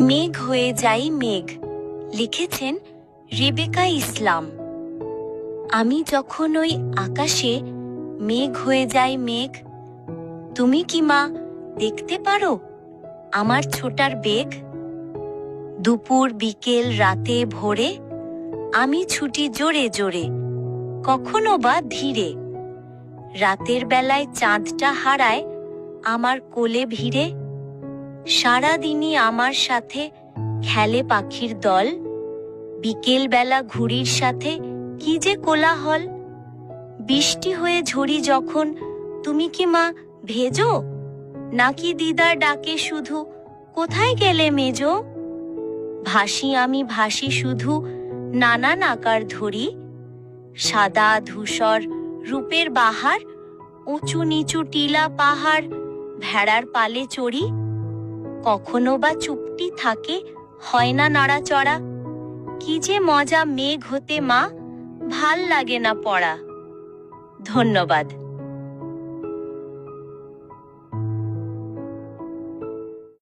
মেঘ হয়ে যাই মেঘ, লিখেছেন রেবেকা ইসলাম। আমি যখন ওই আকাশে মেঘ হয়ে যাই মেঘ, তুমি কি মা দেখতে পারো আমার ছোটার বেগ? দুপুর, বিকেল, রাতে, ভোরে আমি ছুটি জোরে জোরে, কখনো বা ধীরে। রাতের বেলায় চাঁদটা হারায় আমার কোলে ভিড়ে সারাদিনই আমার সাথে খেলে পাখির দল বিকেল বেলা ঘুড়ির সাথে কি যে কোলাহল। বৃষ্টি হয়ে ঝরি যখন, তুমি কি মা ভেজো? নাকি দিদার ডাকে শুধু, কোথায় গেলে মেজো? ভাসি আমি ভাসি শুধু নানান আকার ধরি, সাদা ধূসর রূপের বাহার, উঁচু নিচু টিলা পাহাড়, ভেড়ার পালে চড়ি কখনো বা চুপটি থাকে? হয় না নাড়াচড়া? কি যে মজা মেঘ হতে মা, ভালো লাগে না পড়া। ধন্যবাদ।